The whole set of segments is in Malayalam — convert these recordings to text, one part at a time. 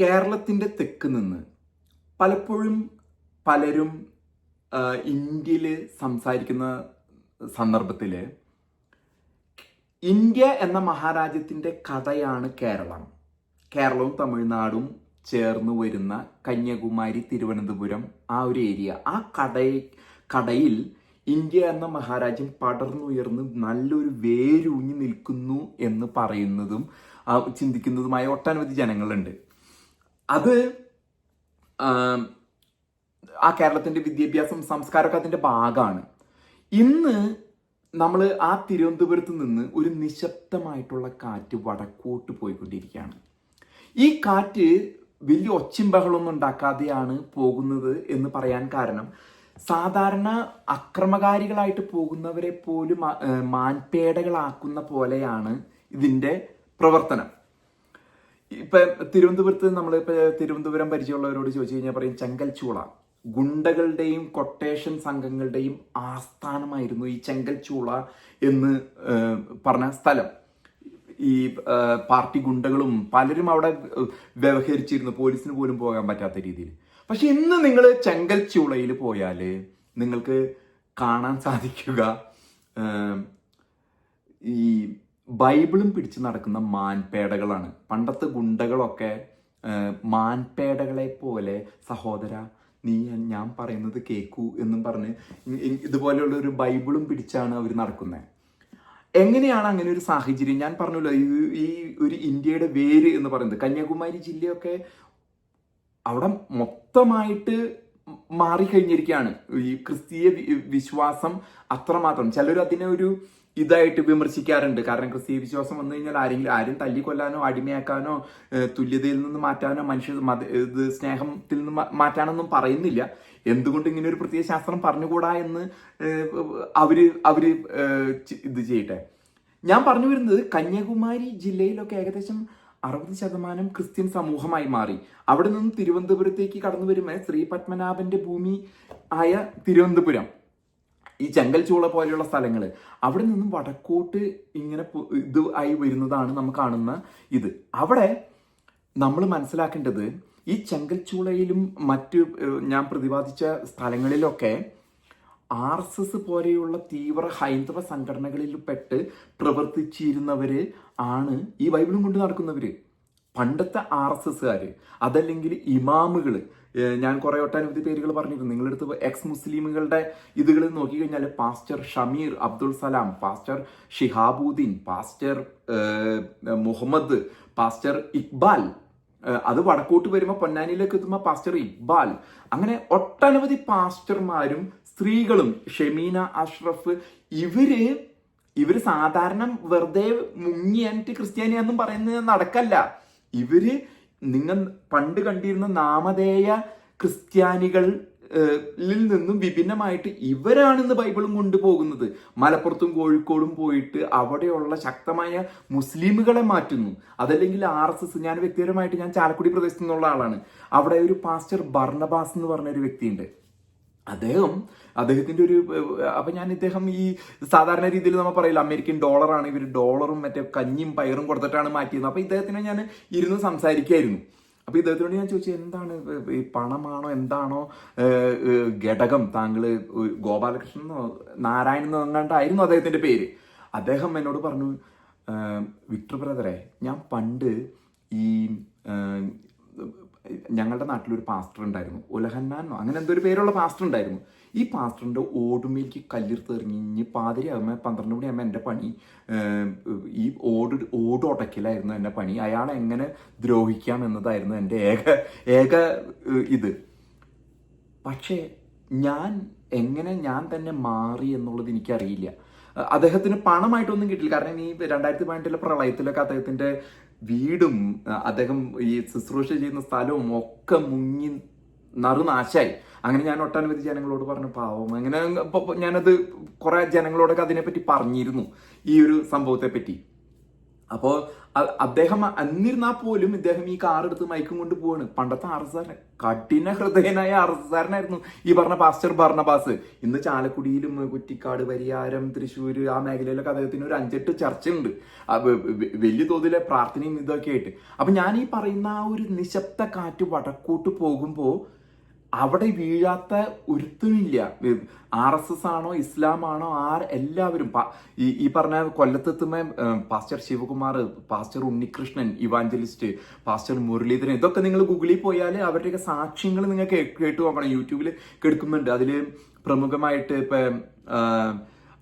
കേരളത്തിന്റെ തെക്ക് നിന്ന് പലപ്പോഴും പലരും ഇന്ത്യയിൽ സംസാരിക്കുന്ന സന്ദർഭത്തിൽ ഇന്ത്യ എന്ന മഹാരാജ്യത്തിന്റെ കഥയാണ് കേരളം. കേരളവും തമിഴ്നാടും ചേർന്ന് വരുന്ന കന്യാകുമാരി തിരുവനന്തപുരം ആ ഒരു ഏരിയ. ആ കട കടയിൽ ഇന്ത്യ എന്ന മഹാരാജ്യം പടർന്നുയർന്ന് നല്ലൊരു വേരൂഞ്ഞി നിൽക്കുന്നു എന്ന് പറയുന്നതും ചിന്തിക്കുന്നതുമായ ഒട്ടനവധി ജനങ്ങളുണ്ട്. അത് ആ കേരളത്തിന്റെ വിദ്യാഭ്യാസം സംസ്കാരമൊക്കെ അതിന്റെ ഭാഗമാണ്. ഇന്ന് നമ്മൾ ആ തിരുവനന്തപുരത്ത് നിന്ന് ഒരു നിശബ്ദമായിട്ടുള്ള കാറ്റ് വടക്കോട്ട് പോയിക്കൊണ്ടിരിക്കുകയാണ്. ഈ കാറ്റ് വലിയ ഒച്ചും ബഹളമൊന്നും ഉണ്ടാക്കാതെയാണ് പോകുന്നത് എന്ന് പറയാൻ കാരണം സാധാരണ അക്രമകാരികളായിട്ട് പോകുന്നവരെ പോലും മാൻപേടകളാക്കുന്ന പോലെയാണ് ഇതിന്റെ പ്രവർത്തനം. ഇപ്പൊ തിരുവനന്തപുരത്ത് നമ്മൾ ഇപ്പൊ തിരുവനന്തപുരം പരിചയമുള്ളവരോട് ചോദിച്ചു കഴിഞ്ഞാൽ പറയും ചെങ്കൽച്ചൂള ഗുണ്ടകളുടെയും കൊട്ടേഷൻ സംഘങ്ങളുടെയും ആസ്ഥാനമായിരുന്നു ഈ ചെങ്കൽച്ചൂള എന്ന് പറഞ്ഞ സ്ഥലം. ഈ പാർട്ടി ഗുണ്ടകളും പലരും അവിടെ വ്യവഹരിച്ചിരുന്നു. പോലീസിന് പോലും പോകാൻ പറ്റാത്ത രീതിയിൽ. പക്ഷെ ഇന്ന് നിങ്ങൾ ചെങ്കൽച്ചൂളയിൽ പോയാൽ നിങ്ങൾക്ക് കാണാൻ സാധിക്കുക ഈ ബൈബിളും പിടിച്ച് നടക്കുന്ന മാൻപേടകളാണ്. പണ്ടത്തെ ഗുണ്ടകളൊക്കെ മാൻപേടകളെ പോലെ സഹോദര നീ ഞാൻ പറയുന്നത് കേക്കൂ എന്നും പറഞ്ഞ് ഇതുപോലെയുള്ള ഒരു ബൈബിളും പിടിച്ചാണ് അവർ നടക്കുന്നത് എങ്ങനെയാണ് അങ്ങനെ ഒരു സാഹചര്യം? ഞാൻ പറഞ്ഞല്ലോ ഈ ഒരു ഇന്ത്യയുടെ വേര് എന്ന് പറയുന്നത്. കന്യാകുമാരി ജില്ലയൊക്കെ അവിടെ മൊത്തമായിട്ട് മാറിക്കഴിഞ്ഞിരിക്കുകയാണ്. ഈ ക്രിസ്തീയ വിശ്വാസം അത്രമാത്രം. ചിലർ അതിനെ ഒരു ഇതായിട്ട് വിമർശിക്കാറുണ്ട്. കാരണം ക്രിസ്തീയ വിശ്വാസം വന്നു കഴിഞ്ഞാൽ ആരെങ്കിലും ആരും തല്ലിക്കൊല്ലാനോ അടിമയാക്കാനോ തുല്യതയിൽ നിന്ന് മാറ്റാനോ മനുഷ്യ ഇത് സ്നേഹത്തിൽ നിന്ന് മാറ്റാനൊന്നും പറയുന്നില്ല. എന്തുകൊണ്ട് ഇങ്ങനെ ഒരു പ്രത്യേക ശാസ്ത്രം പറഞ്ഞുകൂടാ എന്ന് അവർ അവർ ഇത് ചെയ്യട്ടെ. ഞാൻ പറഞ്ഞു വരുന്നത് കന്യാകുമാരി ജില്ലയിലൊക്കെ ഏകദേശം അറുപത് ശതമാനം ക്രിസ്ത്യൻ സമൂഹമായി മാറി. അവിടെ നിന്ന് തിരുവനന്തപുരത്തേക്ക് കടന്നു വരുമ്പോൾ ശ്രീ പത്മനാഭന്റെ ഭൂമി ആയ തിരുവനന്തപുരം. ഈ ചെങ്കൽ ചൂള പോലെയുള്ള സ്ഥലങ്ങൾ അവിടെ നിന്നും വടക്കോട്ട് ഇങ്ങനെ ഇത് ആയി വരുന്നതാണ് നമ്മൾ കാണുന്ന ഇത്. അവിടെ നമ്മൾ മനസ്സിലാക്കേണ്ടത് ഈ ചെങ്കൽ ചൂളയിലും മറ്റ് ഞാൻ പ്രതിപാദിച്ച സ്ഥലങ്ങളിലൊക്കെ ആർ എസ് എസ് പോലെയുള്ള തീവ്ര ഹൈന്ദവ സംഘടനകളിൽ പെട്ട് പ്രവർത്തിച്ചിരുന്നവര് ആണ് ഈ ബൈബിളും കൊണ്ട് നടക്കുന്നവര്. പണ്ടത്തെ ആർ എസ് എസ്സുകാര് അതല്ലെങ്കിൽ ഇമാമുകൾ. ഏഹ് ഞാൻ കുറെ ഒട്ടനവധി പേരുകൾ പറഞ്ഞിരുന്നു. നിങ്ങളെടുത്ത് എക്സ് മുസ്ലിമുകളുടെ ഇതുകൾ നോക്കിക്കഴിഞ്ഞാൽ pastor Shameer Abdul Salam pastor Shihabuddin pastor Muhammad pastor Iqbal അത് വടക്കോട്ട് വരുമ്പോൾ പൊന്നാനിയിലേക്ക് എത്തുമ്പോൾ പാസ്റ്റർ ഇക്ബാൽ. അങ്ങനെ ഒട്ടനവധി പാസ്റ്റർമാരും സ്ത്രീകളും ഷെമീന അഷ്റഫ് ഇവർ ഇവർ സാധാരണ വെറുതെ മുങ്ങിയാനിട്ട് ക്രിസ്ത്യാനിയാന്നും പറയുന്നത് നടക്കല്ല. ഇവർ നിങ്ങൾ പണ്ട് കണ്ടിരുന്ന നാമധേയ ക്രിസ്ത്യാനികൾ നിന്നും വിഭിന്നമായിട്ട് ഇവരാണിന്ന് ബൈബിളും കൊണ്ടുപോകുന്നത്. മലപ്പുറത്തും കോഴിക്കോടും പോയിട്ട് അവിടെയുള്ള ശക്തമായ മുസ്ലിമുകളെ മാറ്റുന്നു. അതല്ലെങ്കിൽ ആർ എസ് എസ് ഞാൻ വ്യക്തിപരമായിട്ട് ഞാൻ ചാലക്കുടി പ്രദേശത്തു നിന്നുള്ള ആളാണ്. അവിടെ ഒരു പാസ്റ്റർ ബർണബാസ് എന്ന് പറഞ്ഞ ഒരു വ്യക്തിയുണ്ട്. അദ്ദേഹം അദ്ദേഹത്തിന്റെ ഒരു അപ്പം ഞാൻ ഇദ്ദേഹം ഈ സാധാരണ രീതിയിൽ നമ്മൾ പറയില്ല അമേരിക്കൻ ഡോളറാണ് ഇവർ ഡോളറും മറ്റേ കഞ്ഞിയും പയറും കൊടുത്തിട്ടാണ് മാറ്റിയത് അപ്പോൾ ഇദ്ദേഹത്തിനെ ഞാൻ ഇരുന്ന് സംസാരിക്കുമായിരുന്നു അപ്പോൾ ഇദ്ദേഹത്തിനോട് ഞാൻ ചോദിച്ചു എന്താണ് ഈ പണമാണോ എന്താണോ ഘടകം? താങ്കൾ ഗോപാലകൃഷ്ണനോ നാരായണനോ എങ്ങാണ്ടായിരുന്നു അദ്ദേഹത്തിന്റെ പേര്? അദ്ദേഹം എന്നോട് പറഞ്ഞു വിക്ടർ ബ്രദറെ ഞാൻ പണ്ട് ഈ ഞങ്ങളുടെ നാട്ടിലൊരു പാസ്റ്റർ ഉണ്ടായിരുന്നു. ഉലഹന്നാനോ അങ്ങനെ എന്തോ ഒരു പേരുള്ള പാസ്റ്റർ ഉണ്ടായിരുന്നു. ഈ പാസ്റ്ററിന്റെ ഓടുമേലേക്ക് പാതിരി പാതിരിയാകുമ്പോൾ പന്ത്രണ്ട് മണിയാകുമ്പോൾ എന്റെ പണി ഈ ഓട് ഓട് ഉടക്കലായിരുന്നു എന്റെ പണി. അയാളെ എങ്ങനെ ദ്രോഹിക്കാം എന്നതായിരുന്നു എന്റെ ഏക ഏക ഇത്. പക്ഷേ ഞാൻ എങ്ങനെ ഞാൻ തന്നെ മാറി എന്നുള്ളത് എനിക്കറിയില്ല. അദ്ദേഹത്തിന് പണമായിട്ടൊന്നും കിട്ടില്ല. കാരണം ഈ രണ്ടായിരത്തി പതിനെട്ടിലെ പ്രളയത്തിലൊക്കെ അദ്ദേഹത്തിന്റെ വീടും അദ്ദേഹം ഈ ശുശ്രൂഷ ചെയ്യുന്ന സ്ഥലവും ഒക്കെ മുങ്ങി നറുനാശായി അങ്ങനെ ഞാൻ ഒട്ടനവധി ജനങ്ങളോട് പറഞ്ഞു പാവം. അങ്ങനെ ഞാനത് കുറെ ജനങ്ങളോടൊക്കെ അതിനെപ്പറ്റി പറഞ്ഞിരുന്നു ഈ ഒരു സംഭവത്തെ പറ്റി അപ്പോൾ അദ്ദേഹം എന്നിരുന്നാൽ പോലും ഇദ്ദേഹം ഈ കാർ എടുത്ത് മയക്കും കൊണ്ട് പോവാണ്. പണ്ടത്തെ അറസാരൻ കഠിന ഹൃദയനായ അറസാരനായിരുന്നു ഈ പറഞ്ഞ പാസ്റ്റർ ഭർണബാസ് ഇന്ന് ചാലക്കുടിയിലും കുറ്റിക്കാട് പരിയാരം തൃശ്ശൂർ ആ മേഖലയിലൊക്കെ അദ്ദേഹത്തിന് ഒരു അഞ്ചെട്ട് ചർച്ചയുണ്ട്. വലിയ തോതിലെ പ്രാർത്ഥനയും ഇതൊക്കെ ആയിട്ട് അപ്പൊ ഞാൻ ഈ പറയുന്ന ആ ഒരു നിശബ്ദ കാറ്റ് വടക്കോട്ട് പോകുമ്പോൾ അവിടെ വീഴാത്ത ഒരുത്തനില്ല. ആർ എസ് എസ് ആണോ ഇസ്ലാം ആണോ ആർ എല്ലാവരും. ഈ പറഞ്ഞ കൊല്ലത്തെത്തുമ്പോൾ pastor Sivakumar pastor Unnikrishnan evangelist pastor Muraleedharan ഇതൊക്കെ നിങ്ങൾ ഗൂഗിളിൽ പോയാൽ അവരുടെയൊക്കെ സാക്ഷ്യങ്ങൾ നിങ്ങൾ കേ- കേട്ടു നോക്കണം യൂട്യൂബിൽ കേൾക്കുന്നുണ്ട്. അതിൽ പ്രമുഖമായിട്ട് ഇപ്പൊ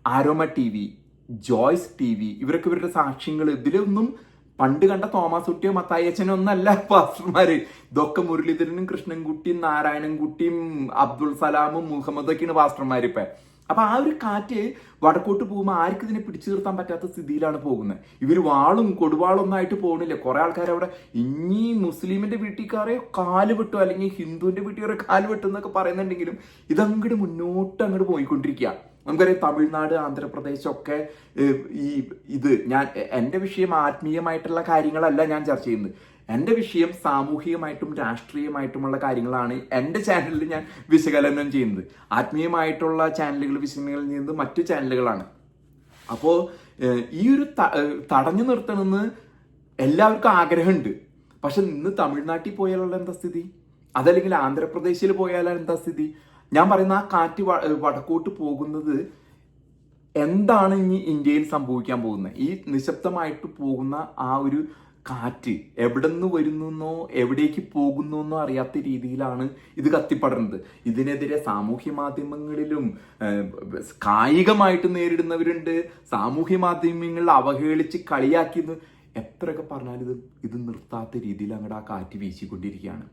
Aroma T V Joyce T V ഇവരൊക്കെ ഇവരുടെ സാക്ഷ്യങ്ങൾ. ഇതിലൊന്നും പണ്ട് കണ്ട തോമസ് കുട്ടിയോ മത്തായച്ചനും ഒന്നല്ല പാസ്റ്റർമാര്. ഇതൊക്കെ മുരളീധരനും കൃഷ്ണൻകുട്ടിയും നാരായണൻകുട്ടിയും അബ്ദുൾ സലാമും മുഹമ്മദൊക്കെയാണ് പാസ്റ്റർമാർ ഇപ്പൊ. അപ്പൊ ആ ഒരു കാറ്റ് വടക്കോട്ട് പോകുമ്പോൾ ആർക്കും ഇതിനെ പിടിച്ചു നിർത്താൻ പറ്റാത്ത സ്ഥിതിയിലാണ് പോകുന്നത്. ഇവർ വാളും കൊടുവാളും ഒന്നും ആയിട്ട് പോകുന്നില്ല കുറെ ആൾക്കാർ അവിടെ ഇനി മുസ്ലിമിന്റെ വീട്ടിൽക്കാരെ കാൽ വെട്ടും അല്ലെങ്കിൽ ഹിന്ദുവിന്റെ വീട്ടുകാരെ കാൽ വെട്ടും എന്നൊക്കെ പറയുന്നുണ്ടെങ്കിലും ഇതങ്ങോട്ട് മുന്നോട്ട് അങ്ങോട്ട് പോയിക്കൊണ്ടിരിക്കുക നമുക്കറിയാം തമിഴ്നാട് ആന്ധ്രാപ്രദേശ് ഒക്കെ ഈ ഇത് ഞാൻ എന്റെ വിഷയം ആത്മീയമായിട്ടുള്ള കാര്യങ്ങളല്ല ഞാൻ ചർച്ച ചെയ്യുന്നത്. എന്റെ വിഷയം സാമൂഹികമായിട്ടും രാഷ്ട്രീയമായിട്ടുമുള്ള കാര്യങ്ങളാണ് എന്റെ ചാനലിൽ ഞാൻ വിശകലനം ചെയ്യുന്നത്. ആത്മീയമായിട്ടുള്ള ചാനലുകൾ വിശകലനം ചെയ്യുന്നത് മറ്റു ചാനലുകളാണ് അപ്പോൾ ഈ ഒരു തടഞ്ഞു നിർത്തണമെന്ന് എല്ലാവർക്കും ആഗ്രഹമുണ്ട്. പക്ഷെ ഇന്ന് തമിഴ്നാട്ടിൽ പോയാലുള്ള എന്താ സ്ഥിതി? അതല്ലെങ്കിൽ ആന്ധ്രാപ്രദേശിൽ പോയാൽ എന്താ സ്ഥിതി? ഞാൻ പറയുന്ന ആ കാറ്റ് വടക്കോട്ട് പോകുന്നത് എന്താണ് ഇനി ഇന്ത്യയിൽ സംഭവിക്കാൻ പോകുന്നത്? ഈ നിശബ്ദമായിട്ട് പോകുന്ന ആ ഒരു കാറ്റ് എവിടെ നിന്ന് വരുന്നെന്നോ എവിടേക്ക് പോകുന്നെന്നോ അറിയാത്ത രീതിയിലാണ് ഇത് കത്തിപ്പടരുന്നത്. ഇതിനെതിരെ സാമൂഹ്യ മാധ്യമങ്ങളിലും കായികമായിട്ട് നേരിടുന്നവരുണ്ട്. സാമൂഹ്യ മാധ്യമങ്ങളിൽ അവഹേളിച്ച് കളിയാക്കിയത് എത്രയൊക്കെ പറഞ്ഞാലും ഇത് ഇത് നിർത്താത്ത രീതിയിൽ അങ്ങോട്ട് ആ കാറ്റ് വീശിക്കൊണ്ടിരിക്കുകയാണ്.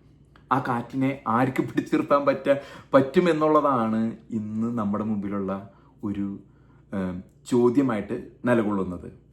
ആ കാറ്റിനെ ആർക്ക് പിടിച്ചു നിർത്താൻ പറ്റ പറ്റുമെന്നുള്ളതാണ് ഇന്ന് നമ്മുടെ മുമ്പിലുള്ള ഒരു ചോദ്യമായിട്ട് നിലകൊള്ളുന്നത്.